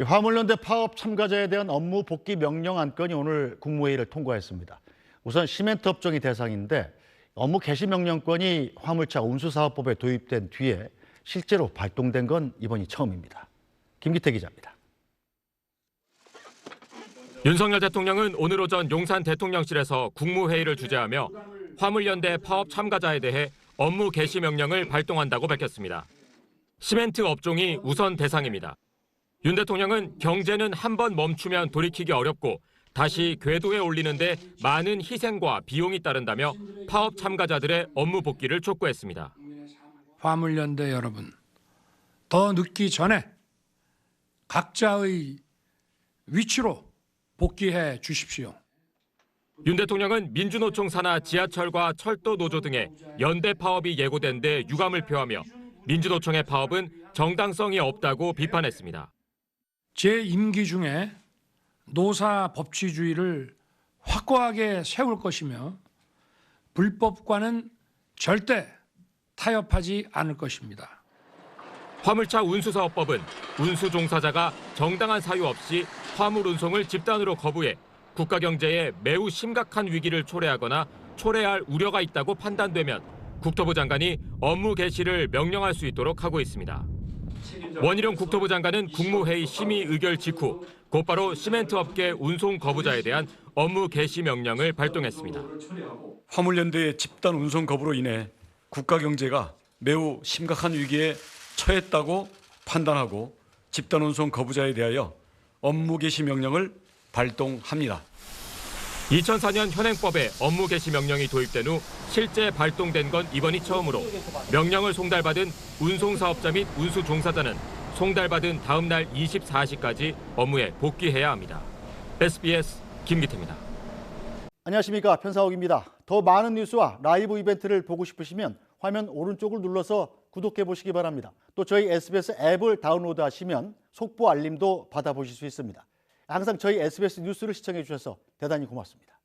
이 화물연대 파업 참가자에 대한 업무 복귀 명령 안건이 오늘 국무회의를 통과했습니다. 우선 시멘트 업종이 대상인데 업무 개시 명령권이 화물차 운수사업법에 도입된 뒤에 실제로 발동된 건 이번이 처음입니다. 김기태 기자입니다. 윤석열 대통령은 오늘 오전 용산 대통령실에서 국무회의를 주재하며 화물연대 파업 참가자에 대해 업무 개시 명령을 발동한다고 밝혔습니다. 시멘트 업종이 우선 대상입니다. 윤 대통령은 경제는 한 번 멈추면 돌이키기 어렵고 다시 궤도에 올리는데 많은 희생과 비용이 따른다며 파업 참가자들의 업무 복귀를 촉구했습니다. 화물연대 여러분, 더 늦기 전에 각자의 위치로 복귀해 주십시오. 윤 대통령은 민주노총 산하 지하철과 철도 노조 등의 연대 파업이 예고된 데 유감을 표하며 민주노총의 파업은 정당성이 없다고 비판했습니다. 제 임기 중에 노사 법치주의를 확고하게 세울 것이며 불법과는 절대 타협하지 않을 것입니다. 화물차 운수사업법은 운수 종사자가 정당한 사유 없이 화물 운송을 집단으로 거부해 국가 경제에 매우 심각한 위기를 초래하거나 초래할 우려가 있다고 판단되면 국토부 장관이 업무 개시를 명령할 수 있도록 하고 있습니다. 원희룡 국토부 장관은 국무회의 심의 의결 직후 곧바로 시멘트 업계 운송 거부자에 대한 업무 개시 명령을 발동했습니다. 화물연대의 집단 운송 거부로 인해 국가 경제가 매우 심각한 위기에 처했다고 판단하고 집단 운송 거부자에 대하여 업무 개시 명령을 발동합니다. 2004년 현행법에 업무 개시 명령이 도입된 후 실제 발동된 건 이번이 처음으로 명령을 송달받은 운송사업자 및 운수 종사자는 송달받은 다음 날 24시까지 업무에 복귀해야 합니다. SBS 김기태입니다. 안녕하십니까 편사옥입니다. 더 많은 뉴스와 라이브 이벤트를 보고 싶으시면 화면 오른쪽을 눌러서 구독해 보시기 바랍니다. 또 저희 SBS 앱을 다운로드 하시면 속보 알림도 받아보실 수 있습니다. 항상 저희 SBS 뉴스를 시청해 주셔서 대단히 고맙습니다.